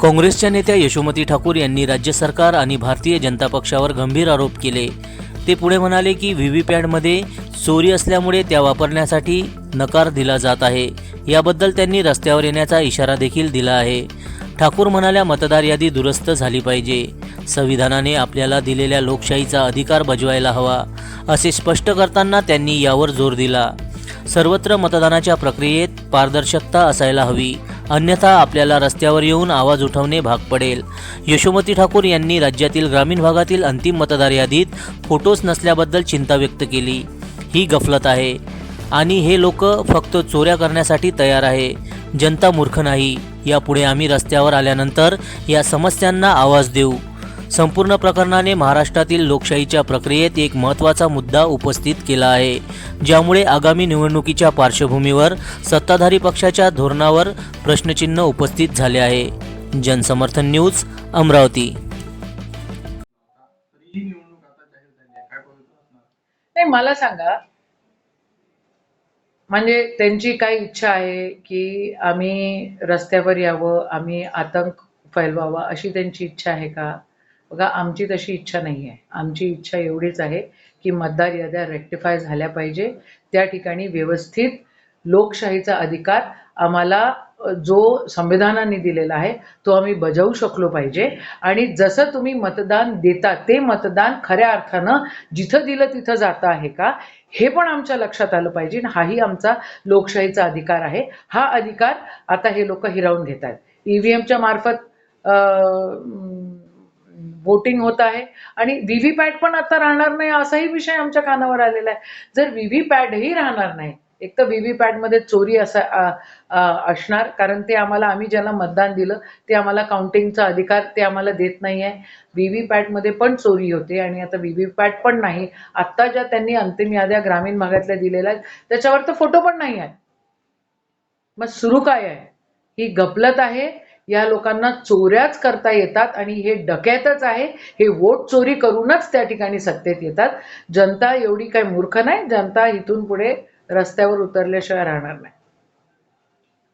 काँग्रेसच्या नेत्या यशोमती ठाकूर यांनी राज्य सरकार आणि भारतीय जनता पक्षावर गंभीर आरोप केले. ते पुढे म्हणाले की व्ही व्ही पॅडमध्ये चोरी असल्यामुळे त्या वापरण्यासाठी नकार दिला जात आहे. याबद्दल त्यांनी रस्त्यावर येण्याचा इशारा देखील दिला आहे. ठाकूर म्हणाल्या मतदार यादी दुरुस्त झाली पाहिजे. संविधानाने आपल्याला दिलेल्या लोकशाहीचा अधिकार बजवायला हवा असे स्पष्ट करताना त्यांनी यावर जोर दिला. सर्वत्र मतदानाच्या प्रक्रियेत पारदर्शकता असायला हवी. अन्यथा आपल्याला रस्त्यावर येऊन आवाज उठवणे भाग पडेल. यशोमती ठाकूर यांनी राज्यातील ग्रामीण भागातील अंतिम मतदार यादीत फोटोज नसल्याबद्दल चिंता व्यक्त केली. ही गफलत आहे. आणि हे लोक फक्त चोऱ्या करण्यासाठी तयार आहे. जनता मूर्ख नाही. यापुढे आम्ही रस्त्यावर आल्यानंतर या समस्यांना आवाज देऊ. संपूर्ण प्रकरणाने महाराष्ट्रातील लोकशाहीच्या प्रक्रियेत एक महत्त्वाचा मुद्दा उपस्थित केला आहे ज्यामुळे आगामी निवडणुकीच्या पार्श्वभूमीवर सत्ताधारी पक्षाच्या धोरणावर प्रश्नचिन्ह उपस्थित झाले आहे. जनसमर्थन न्यूज अमरावती. नाही मला सांगा. म्हणजे त्यांची काय इच्छा आहे की आम्ही रस्त्यावर यावं आम्ही आतंक फैलवावा अशी त्यांची इच्छा आहे का? बघा आमची तशी इच्छा नाही आहे आमची इच्छा एवढीच आहे की मतदार याद्या रेक्टिफाय झाल्या पाहिजे. त्या ठिकाणी व्यवस्थित लोकशाहीचा अधिकार आम्हाला जो संविधानाने दिलेला आहे तो आम्ही बजावू शकलो पाहिजे. आणि जसं तुम्ही मतदान देता ते मतदान खऱ्या अर्थानं जिथं दिलं तिथं जातं आहे का हे पण आमच्या लक्षात आलं पाहिजे. आणि हाही आमचा लोकशाहीचा अधिकार आहे. हा अधिकार आता हे लोक हिरावून घेत आहेत ईव्हीएमच्या मार्फत वोटिंग होत आहे. आणि व्ही पॅट पण आता राहणार नाही असाही विषय आमच्या कानावर आलेला आहे. जर व्ही पॅडही राहणार नाही एक तर व्ही पॅटमध्ये चोरी असा असणार कारण ते आम्हाला आम्ही ज्यांना मतदान दिलं ते आम्हाला काउंटिंगचा अधिकार ते आम्हाला देत नाही आहे व्ही व्ही पॅटमध्ये पण चोरी होते आणि आता व्ही व्ही पॅट पण नाही. आत्ता ज्या त्यांनी अंतिम याद्या ग्रामीण भागातल्या दिलेल्या आहेत त्याच्यावर तर फोटो पण नाही आहे मग सुरू काय आहे? ही गपलत आहे या लोकांना चोऱ्याच करता येतात आणि हे डक्यातच आहे. हे वोट चोरी करूनच त्या ठिकाणी सत्तेत येतात. जनता एवढी काही मूर्ख नाही. जनता इथून पुढे रस्त्यावर उतरल्याशिवाय राहणार नाही.